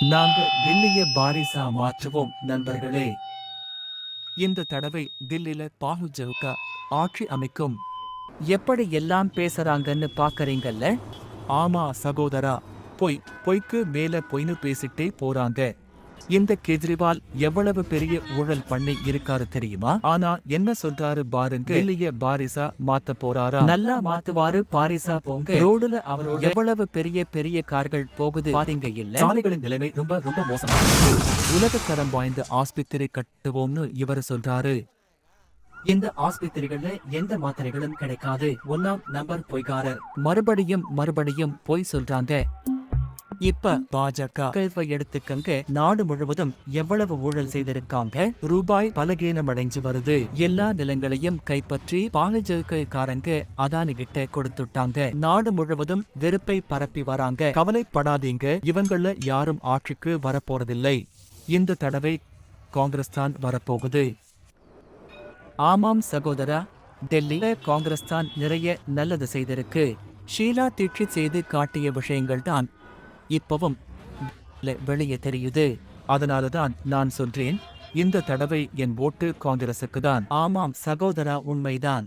நாங்க தில்லிய பாரிசா மாற்றுவோம் நண்பர்களே. இந்த தடவை தில்லியில பாலு ஜவுகா ஆட்சி அமைக்கும். எப்படி எல்லாம் பேசுறாங்கன்னு பாக்குறீங்கல்ல? ஆமா சகோதரா. பொய் பொய்க்கு மேல பொய்னு பேசிட்டே போறாங்க. இந்த கெஜ்ரிவால் எவ்வளவு பெரிய ஊழல் பண்ணி இருக்காரு தெரியுமா? ஆனா என்ன சொல்றாரு பாருங்க. டெல்லிய பாரிசா மாத்த போறாரா? நல்லா மாத்துவாரு பாரிசா போங்க. ரோடுல அவரோட எவ்வளவு பெரிய பெரிய கார்கள் போகுது பாருங்க இல்ல? சாலைகளின் நிலைமை ரொம்ப ரொம்ப மோசமா உலக தரம் வாய்ந்த ஆஸ்பத்திரி கட்டுவோம்னு இவர் சொல்றாரு. இந்த ஆஸ்பத்திரிகள்ல எந்த மாத்திரைகளும் கிடைக்காது. ஒன்னாம் நம்பர் பொய்காரர். மறுபடியும் மறுபடியும் பொய் சொல்றாங்க. இப்ப பாஜக எடுத்துக்கங்க. நாடு முழுவதும் எவ்வளவு ஊழல் செய்திருக்காங்க? ரூபாய் பலகீனம் அடைஞ்சு வருது. எல்லா நிலங்களையும் கைப்பற்றி பாலஜக்காரங்க அதானி கிட்ட கொடுத்துட்டாங்க. நாடு முழுவதும் வெறுப்பை பரப்பி வராங்க. கவலைப்படாதீங்க. இவங்கள யாரும் ஆட்சிக்கு வரப்போறதில்லை. இந்த தடவை காங்கிரஸ் தான் வரப்போகுது. ஆமாம் சகோதரா. டெல்லியில காங்கிரஸ் தான் நிறைய நல்லது செய்திருக்கு. ஷீலா தீட்சித் செய்து காட்டிய விஷயங்கள் தான் இப்பவும் வெளியே தெரியுது. அதனால தான் நான் சொல்றேன் இந்த தடவை என் ஓட்டு காங்கிரசுக்கு தான் ஆமாம் சகோதரா உண்மைதான்.